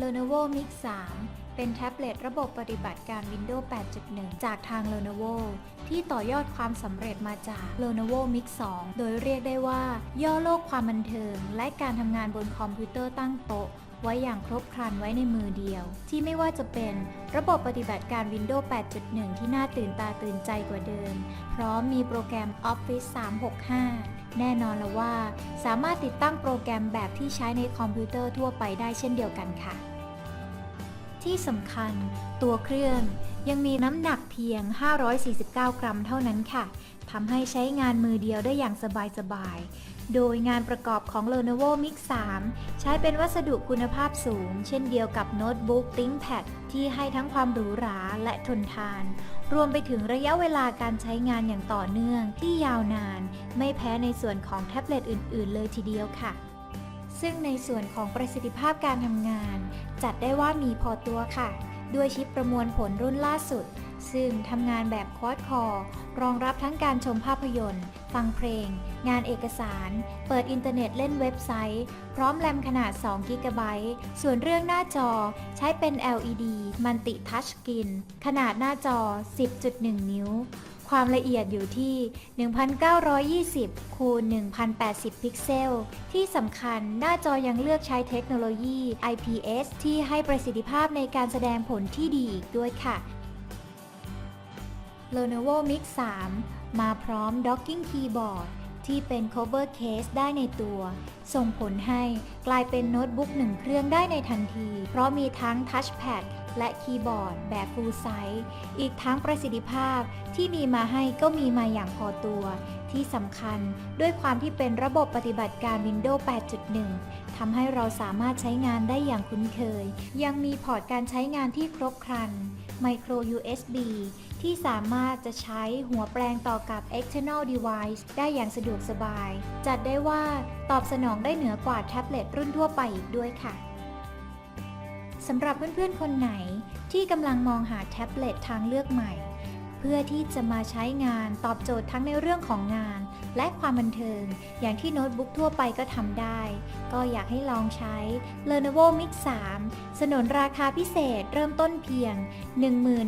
Lenovo Mix 3 เป็นแท็บเล็ตระบบปฏิบัติการ Windows 8.1 จากทาง Lenovo ที่ต่อยอดความสำเร็จมาจาก Lenovo Mix 2 โดยเรียกได้ว่า ย่อโลกความบันเทิง และการทำงานบนคอมพิวเตอร์ตั้งโต๊ะไว้อย่างครบครันไว้ในมือเดียว ที่ไม่ว่าจะเป็นระบบปฏิบัติการ Windows 8.1 ที่น่าตื่นตาตื่นใจกว่าเดิม พร้อมมีโปรแกรม Office 365 แน่นอนแล้วว่า สามารถติดตั้งโปรแกรมแบบที่ใช้ในคอมพิวเตอร์ทั่วไปได้เช่นเดียวกันค่ะ ที่สำคัญ ตัวเครื่องยังมีน้ำหนักเพียง 549 กรัมเท่านั้นค่ะทำให้ใช้งานมือเดียวได้อย่างสบายๆ โดยงานประกอบของ Lenovo Mix 3 ใช้เป็นวัสดุคุณภาพสูง เช่นเดียวกับโน้ตบุ๊ก ThinkPad ที่ให้ทั้งความหรูหราและทนทาน รวมไปถึงระยะเวลาการใช้งานอย่างต่อเนื่องที่ยาวนาน ไม่แพ้ในส่วนของแท็บเล็ตอื่น ๆ เลยทีเดียวค่ะ ซึ่งในส่วนของประสิทธิภาพการทำงาน จัดได้ว่ามีพอตัวค่ะ ด้วยชิปประมวลผลรุ่นล่าสุด ซึ่งทำงานแบบควอดคอร์รองรับทั้งการชมภาพยนตร์ ฟังเพลง งานเอกสาร เปิดอินเทอร์เน็ตเล่นเว็บไซต์ พร้อมแรมขนาด2 g b ส่วนเรื่องหน้าจอใช้เป็น LED มันติทัชสกรีนขนาดหน้าจอ 10.1 นิ้ว ความละเอียดอยู่ที่ 1920 คูณ 1080 พิกเซล ที่สำคัญหน้าจอยังเลือกใช้เทคโนโลยี IPS ที่ให้ประสิทธิภาพในการแสดงผลที่ดีอีกด้วยค่ะ Lenovo Mix 3 มาพร้อม Docking Keyboard ที่เป็น cover case ได้ในตัว ส่งผลให้กลายเป็นโน้ตบุ๊กหนึ่งเครื่องได้ในทันที เพราะมีทั้ง Touchpad และคีย์บอร์ดแบบ full size อีกทั้งประสิทธิภาพที่มีมาให้ก็มีมาอย่างพอตัว ที่สำคัญด้วยความที่เป็นระบบปฏิบัติการ Windows 8.1 ทำให้เราสามารถใช้งานได้อย่างคุ้นเคย ยังมีพอร์ตการใช้งานที่ครบครัน Micro USB ที่สามารถจะใช้หัวแปลงต่อกับ external device ได้อย่างสะดวกสบาย จัดได้ว่าตอบสนองได้เหนือกว่าแท็บเล็ตรุ่นทั่วไปอีกด้วยค่ะสำหรับเพื่อนๆ คนไหนที่กำลังมองหาแท็บเล็ตทางเลือกใหม่ เพื่อที่จะมาใช้งานตอบโจทย์ทั้งในเรื่องของงาน และความบันเทิง อย่างที่โน้ตบุ๊กทั่วไปก็ทำได้ ก็อยากให้ลองใช้ Lenovo Mix 3 สนนราคาพิเศษเริ่มต้นเพียง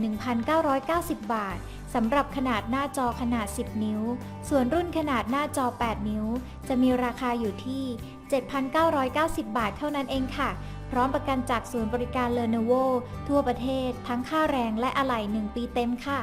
11,990 บาทสำหรับขนาดหน้าจอขนาด 10 นิ้ว ส่วนรุ่นขนาดหน้าจอ 8 นิ้ว จะมีราคาอยู่ที่ 7,990 บาทเท่านั้นเองค่ะ พร้อมประกันจากศูนย์บริการ Lenovo ทั่วประเทศทั้งค่าแรงและอะไหล่1ปีเต็มค่ะ